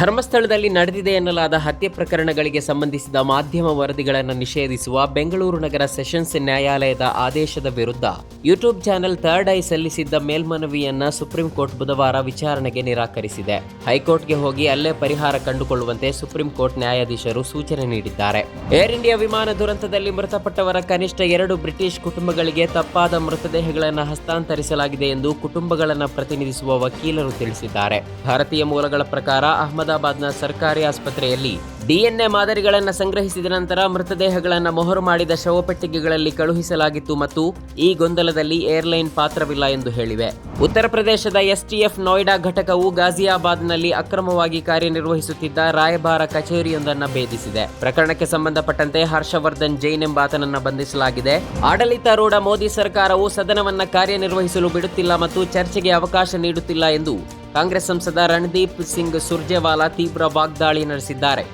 ಧರ್ಮಸ್ಥಳದಲ್ಲಿ ನಡೆದಿದೆ ಎನ್ನಲಾದ ಹತ್ಯೆ ಪ್ರಕರಣಗಳಿಗೆ ಸಂಬಂಧಿಸಿದ ಮಾಧ್ಯಮ ವರದಿಗಳನ್ನು ನಿಷೇಧಿಸುವ ಬೆಂಗಳೂರು ನಗರ ಸೆಷನ್ಸ್ ನ್ಯಾಯಾಲಯದ ಆದೇಶದ ವಿರುದ್ಧ ಯೂಟ್ಯೂಬ್ ಚಾನೆಲ್ ಥರ್ಡ್ ಐ ಸಲ್ಲಿಸಿದ್ದ ಮೇಲ್ಮನವಿಯನ್ನ ಸುಪ್ರೀಂ ಕೋರ್ಟ್ ಬುಧವಾರ ವಿಚಾರಣೆಗೆ ನಿರಾಕರಿಸಿದೆ. ಹೈಕೋರ್ಟ್ಗೆ ಹೋಗಿ ಅಲ್ಲೇ ಪರಿಹಾರ ಕಂಡುಕೊಳ್ಳುವಂತೆ ಸುಪ್ರೀಂ ಕೋರ್ಟ್ ನ್ಯಾಯಾಧೀಶರು ಸೂಚನೆ ನೀಡಿದ್ದಾರೆ. ಏರ್ ಇಂಡಿಯಾ ವಿಮಾನ ದುರಂತದಲ್ಲಿ ಮೃತಪಟ್ಟವರ ಕನಿಷ್ಠ ಎರಡು ಬ್ರಿಟಿಷ್ ಕುಟುಂಬಗಳಿಗೆ ತಪ್ಪಾದ ಮೃತದೇಹಗಳನ್ನು ಹಸ್ತಾಂತರಿಸಲಾಗಿದೆ ಎಂದು ಕುಟುಂಬಗಳನ್ನು ಪ್ರತಿನಿಧಿಸುವ ವಕೀಲರು ತಿಳಿಸಿದ್ದಾರೆ. ಭಾರತೀಯ ಮೂಲಗಳ ಪ್ರಕಾರ ಅಹಮದಾಬಾದ್ನ ಸರ್ಕಾರಿ ಆಸ್ಪತ್ರೆಯಲ್ಲಿ ಡಿಎನ್ಎ ಮಾದರಿಗಳನ್ನು ಸಂಗ್ರಹಿಸಿದ ನಂತರ ಮೃತದೇಹಗಳನ್ನು ಮೊಹರು ಮಾಡಿದ ಶವಪೆಟ್ಟಿಗೆಗಳಲ್ಲಿ ಕಳುಹಿಸಲಾಗಿತ್ತು ಮತ್ತು ಈ ಗೊಂದಲದಲ್ಲಿ ಏರ್ಲೈನ್ ಪಾತ್ರವಿಲ್ಲ ಎಂದು ಹೇಳಿವೆ. ಉತ್ತರ ಪ್ರದೇಶದ ಎಸ್ಟಿಎಫ್ ನೋಯ್ಡಾ ಘಟಕವು ಗಾಜಿಯಾಬಾದ್ನಲ್ಲಿ ಅಕ್ರಮವಾಗಿ ಕಾರ್ಯನಿರ್ವಹಿಸುತ್ತಿದ್ದ ರಾಯಭಾರ ಕಚೇರಿಯೊಂದನ್ನು ಭೇದಿಸಿದೆ. ಪ್ರಕರಣಕ್ಕೆ ಸಂಬಂಧಪಟ್ಟಂತೆ ಹರ್ಷವರ್ಧನ್ ಜೈನ್ ಎಂಬಾತನನ್ನು ಬಂಧಿಸಲಾಗಿದೆ. ಆಡಳಿತಾರೂಢ ಮೋದಿ ಸರ್ಕಾರವು ಸದನವನ್ನು ಕಾರ್ಯನಿರ್ವಹಿಸಲು ಬಿಡುತ್ತಿಲ್ಲ ಮತ್ತು ಚರ್ಚೆಗೆ ಅವಕಾಶ ನೀಡುತ್ತಿಲ್ಲ ಎಂದು ಕಾಂಗ್ರೆಸ್ ಸಂಸದ ರಣದೀಪ್ ಸಿಂಗ್ ಸುರ್ಜೇವಾಲಾ ತೀವ್ರ ವಾಗ್ದಾಳಿ ನಡೆಸಿದ್ದಾರೆ.